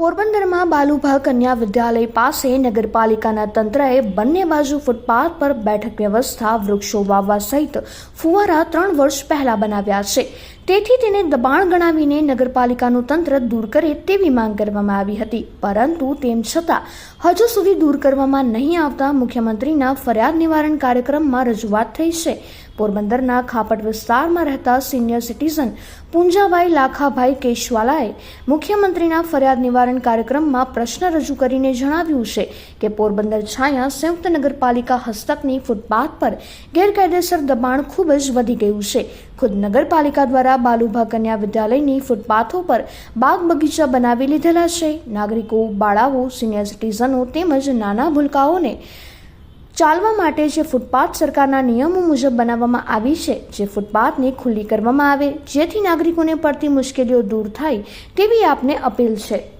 પોરબંદરમાં બાલુભા કન્યા વિદ્યાલય પાસે નગરપાલિકાના તંત્રએ બંને બાજુ ફૂટપાથ પર બેઠક વ્યવસ્થા વૃક્ષો વાવવા સહિત ફુવારા ત્રણ વર્ષ પહેલા બનાવ્યા છે. તેથી તેને દબાણ ગણાવીને નગરપાલિકાનું તંત્ર દૂર કરે તેવી માંગ કરવામાં આવી હતી. પરંતુ તેમ છતાં, હજુ સુધી દૂર કરવામાં નહીં આવતા મુખ્યમંત્રીના ફરિયાદ નિવારણ કાર્યક્રમમાં રજૂઆત થઈ છે. પોરબંદરના ખાપટ વિસ્તારમાં રહેતા સિનિયર સિટીઝન પુંજાભાઈ લાખાભાઈ કેશવાલાએ મુખ્યમંત્રીના ફરિયાદ નિવારણ કાર્યક્રમમાં પ્રશ્ન રજૂ કરીને જણાવ્યું છે કે પોરબંદર છાયા સંયુક્ત નગરપાલિકા હસ્તકની ફૂટપાથ પર ગેરકાયદેસર દબાણ ખૂબ જ વધી ગયું છે. ખુદ નગરપાલિકા દ્વારા બાલુભા કન્યા વિદ્યાલયની ફૂટપાથો પર બાગ બગીચા બનાવી લીધેલા છે. નાગરિકો, બાળાઓ, સિનિયર સિટીઝનો તેમજ નાના ભૂલકાઓને ચાલવા માટે જે ફૂટપાથ સરકારના નિયમો મુજબ બનાવવામાં આવી છે, જે ફૂટપાથને ખુલ્લી કરવામાં આવે, જેથી નાગરિકોને પડતી મુશ્કેલીઓ દૂર થાય, તેવી આપને અપીલ છે.